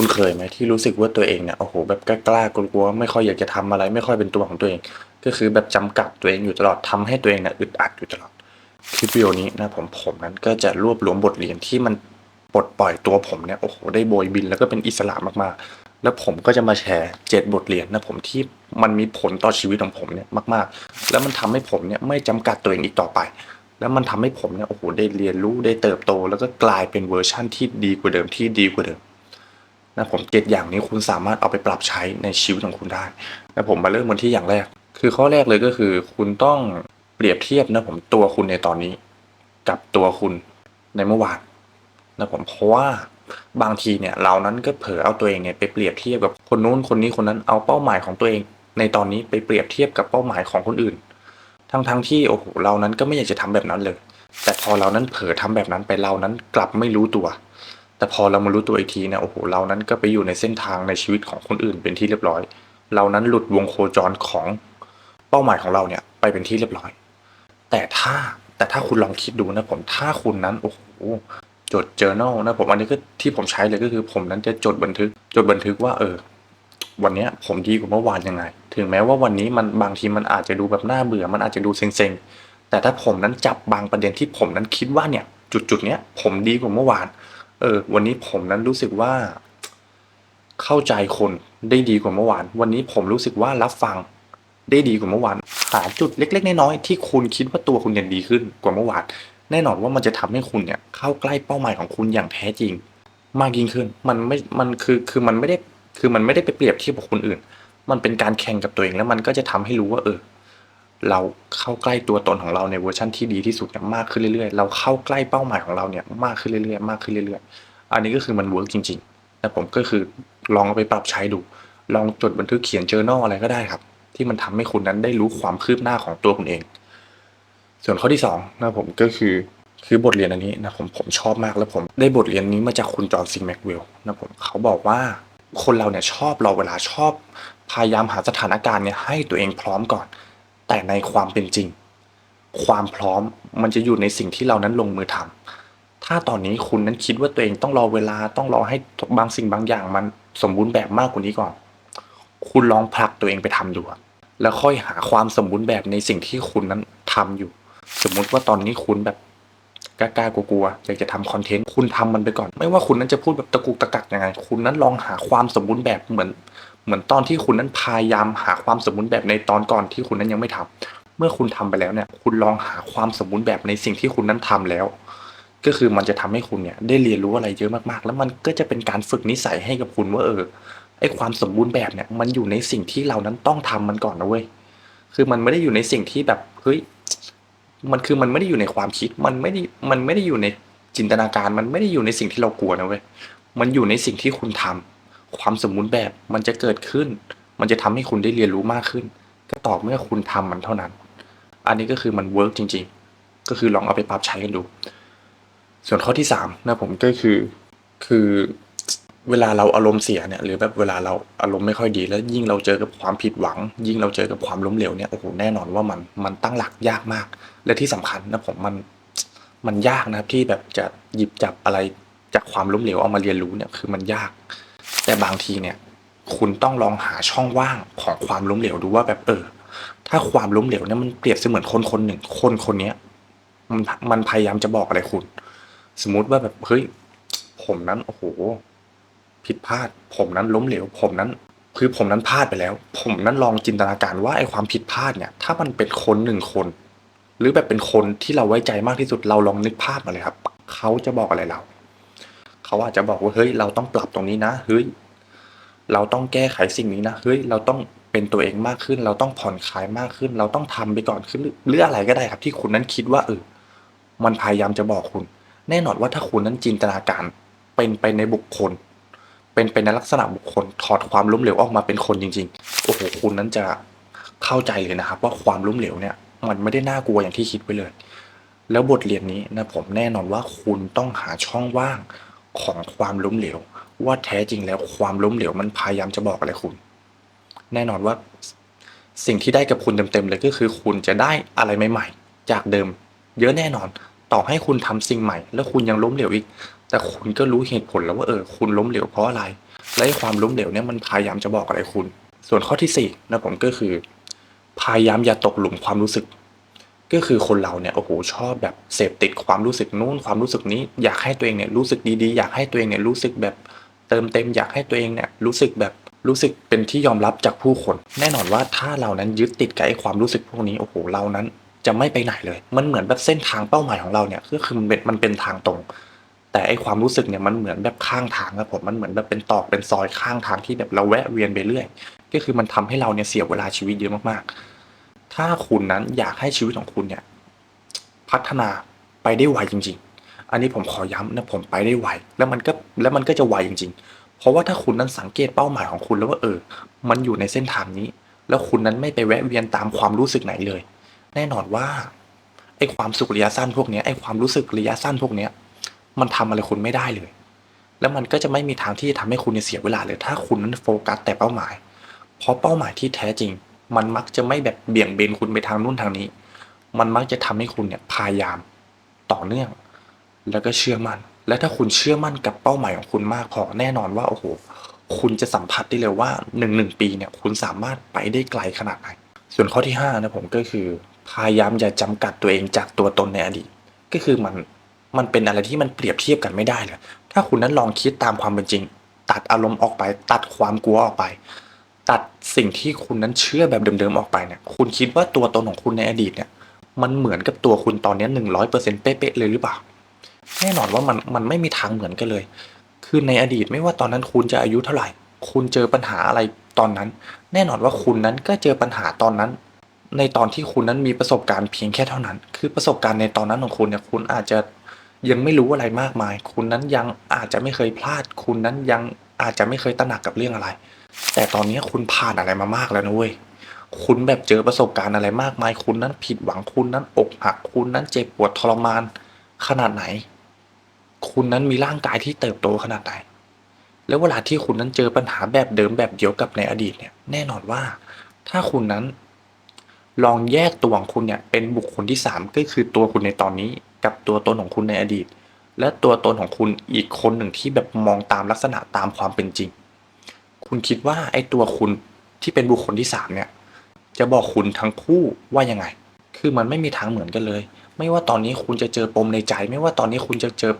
คุณเคยไหมที่รู้สึกว่าตัวเองเนี่ยโอ้โหแบบกล้ากลัวๆไม่ค่อยอยากจะทำอะไร ไม่ค่อยเป็นตัวของตัวเอง ก็คือแบบจำกัดตัวเองอยู่ตลอดทำให้ตัวเองเนี่ยอึดอัดอยู่ตลอดคลิปวิดีโอนี้นะผมผมนั้นก็จะรวบรวมบทเรียนที่มันปลดปล่อยตัวผมเนี่ยโอ้โหได้โบยบินแล้วก็เป็นอิสระมากๆ แล้วผมก็จะมาแชร์เจ็ดบทเรียนนะผมที่มันมีผลต่อชีวิตของผมเนี่ยมาก ๆ แล้วมันทำให้ผมเนี่ยไม่จำกัดตัวเองอีกต่อไปแล้วมันทำให้ผมเนี่ยโอ้โหได้เรียนรู้ได้เติบโต แล้วก็กลายเป็นเวอร์ชั่นที่ดีกว่าเดิมที่ดีกว่าเดิม นะผมเจ็ดอย่างนี้คุณสามารถเอาไปปรับใช้ในชีวิตของคุณได้นะผมมาเริ่มกันที่อย่างแรก คือข้อแรกเลยก็คือ คุณต้องเปรียบเทียบนะผมตัวคุณในตอนนี้ กับตัวคุณในเมื่อวานนะผมเพราะว่าบางทีเนี่ยเรานั้นก็เผลอเอาตัวเองเนี่ยไปเปรียบเทียบกับคนนู้นคนนี้คนนั้นเอาเป้าหมายของตัวเอง ในตอนนี้ไปเปรียบเทียบกับเป้าหมายของคนอื่น ทั้งทั้งๆที่โอ้โหเรานั้นก็ไม่อยากจะทำแบบนั้นเลย แต่พอเรานั้นเผลอทำแบบนั้นไปเรานั้นกลับไม่รู้ตัว แต่พอเรามารู้ตัวอีกทีเนี่ยโอ้โหเรานั้นก็ไปอยู่ในเส้นทางในชีวิตของคนอื่นเป็นที่เรียบร้อย เรานั้นหลุดวงโคจรของเป้าหมายของเราเนี่ยไปเป็นที่เรียบร้อย แต่ถ้าแต่ถ้าคุณลองคิดดูนะผมถ้าคุณนั้นโอ้โหจด journal นะผมอันนี้ก็ที่ผมใช้เลยก็คือ ผมนั้นจะจดบันทึก จดบันทึกว่าเออ วันนี้ผมดีกว่าเมื่อวานยังไง ถึงแม้ว่าวันนี้มันบางทีมันอาจจะดูแบบน่าเบื่อ มันอาจจะดูเซ็งๆแต่ถ้าผมนั้นจับบางประเด็นที่ผมนั้นคิดว่าเนี่ย จุดจุดๆเนี้ยผมดีกว่าเมื่อวาน เออ วันนี้ผมนั้นรู้สึกว่า เข้าใจคนได้ดีกว่าเมื่อวาน วันนี้ผมรู้สึกว่ารับฟังได้ดีกว่าเมื่อวาน หาจุดเล็ก ๆ น้อยๆที่คุณคิดว่าตัวคุณเนี่ยดีขึ้นกว่าเมื่อวาน แน่นอนว่ามันจะทำให้คุณเนี่ยเข้าใกล้เป้าหมายของคุณอย่างแท้จริง มากยิ่งขึ้น มันไม่ มันคือคือมันไม่ได้คือมันไม่ได้ไปเปรียบเทียบกับคนอื่น มันเป็นการแข่งกับตัวเองแล้วมันก็จะทำให้รู้ว่าเออ เราเข้าใกล้ตัวตนของเราในเวอร์ชันที่ดีที่สุดเนี่ยมากขึ้นเรื่อยๆ เราเข้าใกล้เป้าหมายของเราเนี่ยมากขึ้นเรื่อยๆ มากขึ้นเรื่อยๆ อันนี้ก็คือมันเวิร์กจริงๆแต่ผมก็คือลองเอาไปปรับใช้ดู ลองจดบันทึกเขียน journal อะไรก็ได้ครับ ที่มันทำให้คุณนั้นได้รู้ความคืบหน้าของตัวคุณเอง ส่วนข้อที่สองนะผมก็คือคือบทเรียนอันนี้นะผมผมชอบมากแล้วผมได้บทเรียนนี้มาจากคุณจอห์นซิงแม็กเวลนะผมเขาบอกว่าคนเราเนี่ยชอบรอเวลาชอบพยายามหาสถานการณ์เนี่ยให้ตัวเองพร้อมก่อน แต่ในความเป็นจริง ความพร้อมมันจะอยู่ในสิ่งที่เรานั้นลงมือทำถ้าตอนนี้คุณนั้นคิดว่าตัวเองต้องรอเวลาต้องรอให้บางสิ่งบางอย่างมันสมบูรณ์แบบมากกว่านี้ก่อน คุณลองผลักตัวเองไปทำดูแล้วค่อยหาความสมบูรณ์แบบในสิ่งที่คุณนั้นทำอยู่ สมมุติว่าตอนนี้คุณแบบกล้าๆกลัวๆอยากจะทำคอนเทนต์คุณทำมันไปก่อน ไม่ว่าคุณนั้นจะพูดแบบตะกุกตะกักยังไง คุณนั้นลองหาความสมบูรณ์แบบเหมือน เหมือนตอนที่คุณนั้นพยายามหาความสมบูรณ์แบบในตอนก่อนที่คุณนั้นยังไม่ทำเมื่อคุณทำไปแล้วเนี่ย คุณลองหาความสมบูรณ์แบบในสิ่งที่คุณนั้นทำแล้ว ก็คือมันจะทำให้คุณเนี่ยได้เรียนรู้อะไรเยอะมากๆ แล้วมันก็จะเป็นการฝึกนิสัยให้กับคุณว่าเออไอความสมบูรณ์แบบเนี่ยมันอยู่ในสิ่งที่เรานั้นต้องทำมันก่อนนะเว้ยคือมันไม่ได้อยู่ในสิ่งที่แบบเฮ้ยมันคือมันไม่ได้อยู่ในความคิดมันไม่ได้มันไม่ได้อยู่ในจินตนาการมันไม่ได้อยู่ในสิ่งที่เรากลัวนะเว้ยมันอยู่ในสิ่งที่คุณทำ ความสมบูรณ์แบบมันจะเกิดขึ้น มันจะทำให้คุณได้เรียนรู้มากขึ้น ก็ต่อเมื่อคุณทำมันเท่านั้น อันนี้ก็คือมันเวิร์กจริง ๆ ก็คือลองเอาไปปรับใช้กันดู ส่วนข้อที่สามนะผมก็คือคือเวลาเราอารมณ์เสียเนี่ยหรือแบบเวลาเราอารมณ์ไม่ค่อยดี แล้วยิ่งเราเจอกับความผิดหวัง ยิ่งเราเจอกับความล้มเหลวเนี่ยโอ้โหแน่นอนว่ามันมันตั้งหลักยากมาก และที่สำคัญนะผมมันมันยากนะครับที่แบบจะหยิบจับอะไรจากความล้มเหลวเอามาเรียนรู้เนี่ยคือมันยาก แต่บางทีเนี่ย คุณต้องลองหาช่องว่างของความล้มเหลวดูว่าแบบเออ ถ้าความล้มเหลวเนี่ยมันเปรียบเสมือนคนคนหนึ่ง คนคนเนี้ยมันมันพยายามจะบอกอะไรคุณ สมมุติว่าแบบเฮ้ยผมนั้นโอ้โหผิดพลาด ผมนั้นล้มเหลว ผมนั้นคือผมนั้นพลาดไปแล้ว ผมนั้นลองจินตนาการว่าไอ้ความผิดพลาดเนี่ย ถ้ามันเป็นคนหนึ่งคน หรือแบบเป็นคนที่เราไว้ใจมากที่สุดเราลองนึกภาพมาเลยครับ เขาจะบอกอะไรเรา เขาอาจจะบอกว่าเฮ้ยเราต้องปรับตรงนี้นะเฮ้ยเราต้องแก้ไขสิ่งนี้นะเฮ้ยเราต้องเป็นตัวเองมากขึ้น เราต้องผ่อนคลายมากขึ้น เราต้องทำไปก่อนขึ้นหรืออะไรก็ได้ครับที่คุณนั้นคิดว่าเออมันพยายามจะบอกคุณ แน่นอนว่าถ้าคุณนั้นจินตนาการเป็นไปในบุคคล เป็นไปในลักษณะบุคคลถอดความล้มเหลวออกมาเป็นคนจริงๆโอ้โหคุณนั้นจะเข้าใจเลยนะครับ ว่าความล้มเหลวเนี่ย มันไม่ได้น่ากลัวอย่างที่คิดไว้เลย แล้วบทเรียนนี้นะผมแน่นอนว่าคุณต้องหาช่องว่าง ของความล้มเหลว ว่าแท้จริงแล้วความล้มเหลวมันพยายามจะบอกอะไรคุณ แน่นอนว่าสิ่งที่ได้กับคุณเต็มๆเลยก็คือคุณจะได้อะไรใหม่ๆ จากเดิม เยอะแน่นอน ต่อให้คุณทำสิ่งใหม่ แล้วคุณยังล้มเหลวอีก แต่คุณก็รู้เหตุผลแล้วว่าเออคุณล้มเหลวเพราะอะไร และความล้มเหลวเนี่ยมันพยายามจะบอกอะไรคุณ ส่วนข้อที่สี่นะผมก็คือ พยายามอย่าตกหลุมความรู้สึก ก็คือคนเราเนี่ยโอ้โหชอบแบบเสพติดความรู้สึกนู้นความรู้สึกนี้ อยากให้ตัวเองเนี่ยรู้สึกดีๆ อยากให้ตัวเองเนี่ยรู้สึกแบบเติมเต็มอยากให้ตัวเองเนี่ยรู้สึกแบบรู้สึกเป็นที่ยอมรับจากผู้คน แน่นอนว่าถ้าเรานั้นยึดติดกับไอ้ความรู้สึกพวกนี้โอ้โหเรานั้นจะไม่ไปไหนเลย มันเหมือนแบบเส้นทางเป้าหมายของเราเนี่ยก็คือมันเป็นมันเป็นทางตรง แต่ไอ้ความรู้สึกเนี่ยมันเหมือนแบบข้างทางครับผมมันเหมือนแบบเป็นตอกเป็นซอยข้างทางที่แบบเราแวะเวียนไปเรื่อย ก็คือมันทำให้เราเนี่ยเสียเวลาชีวิตเยอะมากๆ ถ้าคุณนั้นอยากให้ชีวิตของคุณเนี่ยพัฒนาไปได้ไวจริง ๆ อันนี้ผมขอย้ำนะผมไปได้ไวแล้วมันก็แล้วมันก็จะไวจริง ๆ เพราะว่าถ้าคุณนั้นสังเกตเป้าหมายของคุณแล้วว่าเออ มันอยู่ในเส้นทางนี้ แล้วคุณนั้นไม่ไปแวะเวียนตามความรู้สึกไหนเลย แน่นอนว่าไอ้ความสุขระยะสั้นพวกนี้ไอ้ความรู้สึกระยะสั้นพวกนี้มันทำอะไรคุณไม่ได้เลย แล้วมันก็จะไม่มีทางที่จะทำให้คุณเสียเวลาเลย ถ้าคุณนั้นโฟกัสแต่เป้าหมาย เพราะเป้าหมายที่แท้จริง มันมักจะไม่แบบเบี่ยงเบนคุณไปทางนู่นทางนี้ มันมักจะทำให้คุณเนี่ยพยายามต่อเนื่อง แล้วก็เชื่อมั่น และถ้าคุณเชื่อมั่นกับเป้าหมายของคุณมากพอแน่นอนว่าโอ้โห คุณจะสัมผัสได้เลยว่าหนึ่งหนึ่งปีเนี่ยคุณสามารถไปได้ไกลขนาดไหน ส่วนข้อที่ห้านะผมก็คือพยายามอย่าจำกัดตัวเองจากตัวตนในอดีต ก็คือมันมันเป็นอะไรที่มันเปรียบเทียบกันไม่ได้เลยถ้าคุณนั้นลองคิดตามความเป็นจริง ตัดอารมณ์ออกไป ตัดความกลัวออกไป ตัดสิ่งที่คุณนั้นเชื่อแบบเดิมๆออกไปเนี่ย คุณคิดว่าตัวตนของคุณในอดีตเนี่ย มันเหมือนกับตัวคุณตอนนี้หนึ่งร้อยเปอร์เซ็นต์เป๊ะๆเลยหรือเปล่า แน่นอนว่ามันมันไม่มีทางเหมือนกันเลย คือในอดีตไม่ว่าตอนนั้นคุณจะอายุเท่าไหร่ คุณเจอปัญหาอะไรตอนนั้น แน่นอนว่าคุณนั้นก็เจอปัญหาตอนนั้น ในตอนที่คุณนั้นมีประสบการณ์เพียงแค่เท่านั้น คือประสบการณ์ในตอนนั้นของคุณเนี่ย คุณอาจจะยังไม่รู้อะไรมากมาย คุณนั้นยังอาจจะไม่เคยพลาด คุณนั้นยังอาจจะไม่เคยตระหนักกับเรื่องอะไร แต่ตอนนี้คุณผ่านอะไรมามากแล้วนะเว้ยคุณแบบเจอประสบการณ์อะไรมากมาย คุณนั้นผิดหวังคุณนั้นอกหักคุณนั้นเจ็บปวดทรมานขนาดไหน คุณนั้นมีร่างกายที่เติบโตขนาดไหน แล้วเวลาที่คุณนั้นเจอปัญหาแบบเดิมแบบเดียวกับในอดีตเนี่ย แน่นอนว่า ถ้าคุณนั้น ลองแยกตัวของคุณเนี่ย เป็นบุคคลที่สามก็คือตัวคุณในตอนนี้ กับตัวตนของคุณในอดีต และตัวตนของคุณอีกคนหนึ่งที่แบบมองตามลักษณะตามความเป็นจริง คุณคิดว่าไอ้ตัวคุณที่เป็นบุคคลที่สามเนี่ย จะบอกคุณทั้งคู่ว่ายังไง คือมันไม่มีทางเหมือนกันเลย ไม่ว่าตอนนี้คุณจะเจอปมในใจ ไม่ว่าตอนนี้คุณจะเจอ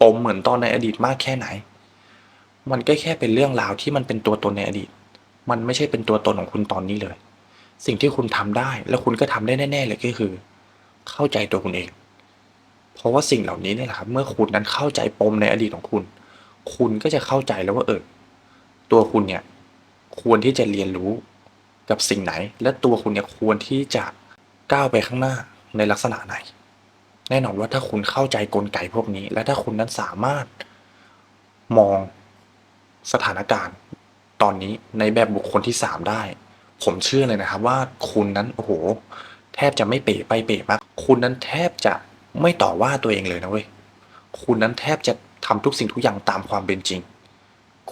ปมเหมือนตอนในอดีตมากแค่ไหน มันก็แค่เป็นเรื่องราวที่มันเป็นตัวตนในอดีต มันไม่ใช่เป็นตัวตนของคุณตอนนี้เลย สิ่งที่คุณทำได้แล้วคุณก็ทำได้แน่ ๆ เลยก็คือ เข้าใจตัวคุณเอง เพราะว่าสิ่งเหล่านี้เนี่ยแหละครับ เมื่อคุณนั้นเข้าใจปมในอดีตของคุณ คุณก็จะเข้าใจแล้วว่าเออ ตัวคุณเนี่ยควรที่จะเรียนรู้กับสิ่งไหน และตัวคุณเนี่ยควรที่จะก้าวไปข้างหน้าในลักษณะไหน แน่นอนว่าถ้าคุณเข้าใจกลไกพวกนี้ และถ้าคุณนั้นสามารถมองสถานการณ์ ตอนนี้ในแบบบุคคลที่สามได้ ผมเชื่อเลยนะครับว่าคุณนั้นโอ้โห แทบจะไม่เป๋ไปเป๋มากคุณนั้นแทบจะไม่ต่อว่าตัวเองเลยนะเว้ยคุณนั้นแทบจะทำทุกสิ่งทุกอย่างตามความเป็นจริง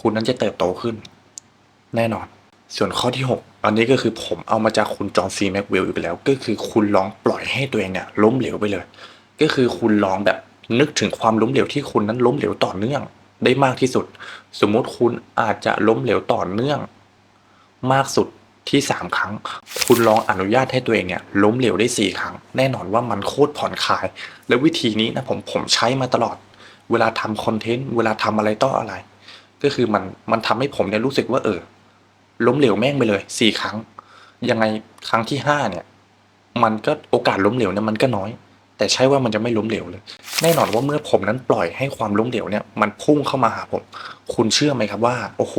คุณนั้นจะเติบโตขึ้น แน่นอน ส่วนข้อที่ 6 อันนี้ก็คือผมเอามาจากคุณจอห์นซีแม็กเวลอีกแล้ว ก็คือคุณลองปล่อยให้ตัวเองเนี่ยล้มเหลวไปเลย ก็คือคุณลองแบบนึกถึงความล้มเหลวที่คุณนั้นล้มเหลวต่อเนื่อง ได้มากที่สุด สมมุติคุณอาจจะล้มเหลวต่อเนื่อง มากสุดที่สามครั้ง คุณลองอนุญาตให้ตัวเองเนี่ยล้มเหลวได้สี่ครั้ง แน่นอนว่ามันโคตรผ่อนคลาย และวิธีนี้นะผมผมใช้มาตลอด เวลาทำคอนเทนต์ เวลาทำอะไรต่ออะไร ก็คือมันมันทำให้ผมเนี่ยรู้สึกว่าเออ ล้มเหลวแม่งไปเลยสี่ครั้ง ยังไงครั้งที่ห้าเนี่ย มันก็โอกาสล้มเหลวเนี่ยมันก็น้อย แต่ใช่ว่ามันจะไม่ล้มเหลวเลย แน่นอนว่าเมื่อผมนั้นปล่อยให้ความล้มเหลวเนี่ย มันพุ่งเข้ามาหาผม คุณเชื่อไหมครับว่า โอ้โห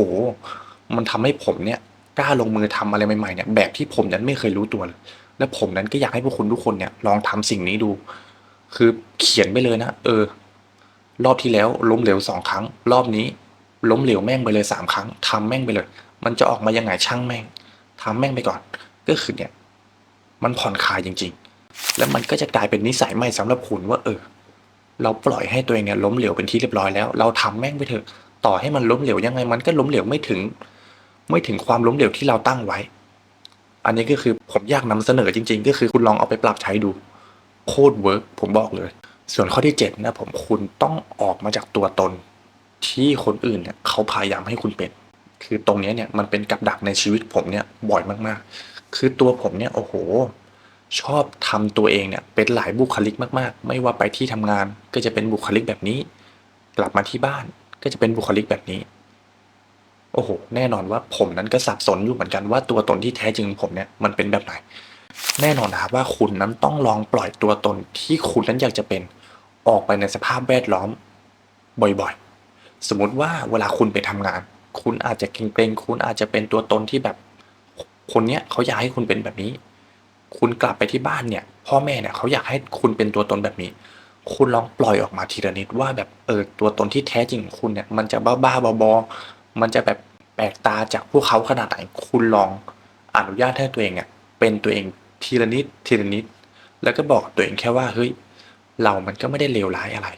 มันทำให้ผมเนี่ยกล้าลงมือทำอะไรใหม่ๆเนี่ยแบบที่ผมนั้นไม่เคยรู้ตัวเลย และผมนั้นก็อยากให้พวกคุณทุกคนเนี่ยลองทำสิ่งนี้ดู คือเขียนไปเลยนะ เออ รอบที่แล้วล้มเหลวสองครั้ง รอบนี้ ล้มเหลวแม่งไปเลยสามครั้งทำแม่งไปเลย มันจะออกมายังไงช่างแม่งทำแม่งไปก่อน ก็คือเนี่ย มันผ่อนคลายจริง ๆ แล้วมันก็จะกลายเป็นนิสัยใหม่สำหรับคุณว่าเออ เราปล่อยให้ตัวเองเนี่ยล้มเหลวเป็นที่เรียบร้อยแล้ว เราทำแม่งไปเถอะ ต่อให้มันล้มเหลวยังไง มันก็ล้มเหลวไม่ถึง ไม่ถึงความล้มเหลวที่เราตั้งไว้ อันนี้ก็คือผมอยากนำเสนอจริง ๆ ก็คือคุณลองเอาไปปรับใช้ดู โคตรเวิร์กผมบอกเลย ส่วนข้อที่เจ็ดนะผมคุณต้องออกมาจากตัวตน ที่คนอื่นเนี่ยเขาพยายามให้คุณเป็น คือตรงนี้เนี่ยมันเป็นกับดักในชีวิตผมเนี่ยบ่อยมากๆ คือตัวผมเนี่ยโอ้โห ชอบทำตัวเองเนี่ยเป็นหลายบุคลิกมากๆ ไม่ว่าไปที่ทำงานก็จะเป็นบุคลิกแบบนี้ กลับมาที่บ้านก็จะเป็นบุคลิกแบบนี้ โอ้โห แน่นอนว่าผมนั้นก็สับสนอยู่เหมือนกันว่าตัวตนที่แท้จริงของผมเนี่ยมันเป็นแบบไหน แน่นอนนะครับว่าคุณนั้นต้องลองปล่อยตัวตนที่คุณนั้นอยากจะเป็น ออกไปในสภาพแวดล้อมบ่อยๆ สมมติว่าเวลาคุณไปทำงาน คุณอาจจะเกรงๆคุณอาจจะเป็นตัวตนที่แบบ คนเนี้ยเขาอยากให้คุณเป็นแบบนี้ คุณกลับไปที่บ้านเนี่ย พ่อแม่เนี่ยเขาอยากให้คุณเป็นตัวตนแบบนี้ คุณลองปล่อยออกมาทีละนิดว่าแบบเออตัวตนที่แท้จริงของคุณเนี่ย มันจะบ้าๆบอมันจะแบบแปลกตาจากพวกเขาขนาดไหน คุณลองอนุญาตให้ตัวเองเนี่ยเป็นตัวเองทีละนิดทีละนิด แล้วก็บอกตัวเองแค่ว่าเฮ้ยเรามันก็ไม่ได้เลวร้ายอะไร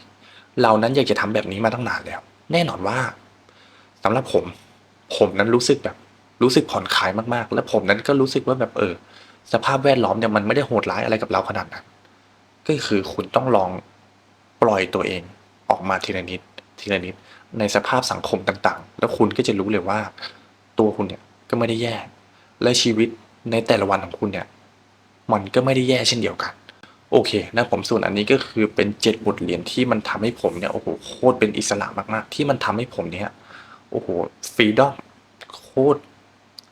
เรานั้นอยากจะทำแบบนี้มาตั้งนานแล้ว แน่นอนว่าสำหรับผม ผมนั้นรู้สึกแบบรู้สึกผ่อนคลายมากๆ และผมนั้นก็รู้สึกว่าแบบเออ สภาพแวดล้อมเนี่ยมันไม่ได้โหดร้ายอะไรกับเราขนาดนั้นก็คือคุณต้องลองปล่อยตัวเองออกมาทีละนิดทีละนิดในสภาพสังคมต่างๆ แล้วคุณก็จะรู้เลยว่า ตัวคุณเนี่ยก็ไม่ได้แย่ และชีวิตในแต่ละวันของคุณเนี่ย มันก็ไม่ได้แย่เช่นเดียวกัน โอเคนะผมส่วนอันนี้ก็คือเป็นเจ็ดบทเรียนที่มันทำให้ผมเนี่ยโอ้โหโคตรเป็นอิสระมากๆ ที่มันทำให้ผมเนี่ยโอ้โหฟรีดอมโคตร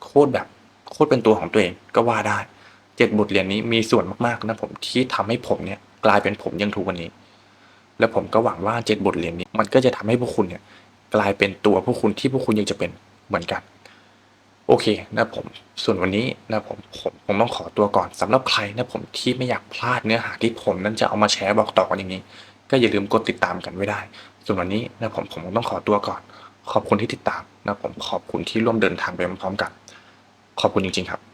โคตรแบบโคตรเป็นตัวของตัวเองก็ว่าได้เจ็ดบทเรียนนี้มีส่วนมากๆนะผมที่ทำให้ผมเนี่ยกลายเป็นผมยังทุกวันนี้ และผมก็หวังว่าเจ็ดบทเรียนนี้มันก็จะทำให้พวกคุณเนี่ยกลายเป็นตัวพวกคุณที่พวกคุณยากจะเป็นเหมือนกัน โอเคนะผม ส่วนวันนี้นะผมผมผมต้องขอตัวก่อนสำหรับใครนะผมที่ไม่อยากพลาดเนื้อหาที่ผมนั้นจะเอามาแชร์บอกต่อกันอย่างนี้ ก็อย่าลืมกดติดตามกันไว้ได้ ส่วนวันนี้นะผมผมต้องขอตัวก่อน ขอบคุณที่ติดตามนะผมขอบคุณที่ร่วมเดินทางไปพร้อมๆกัน ขอบคุณจริงๆครับ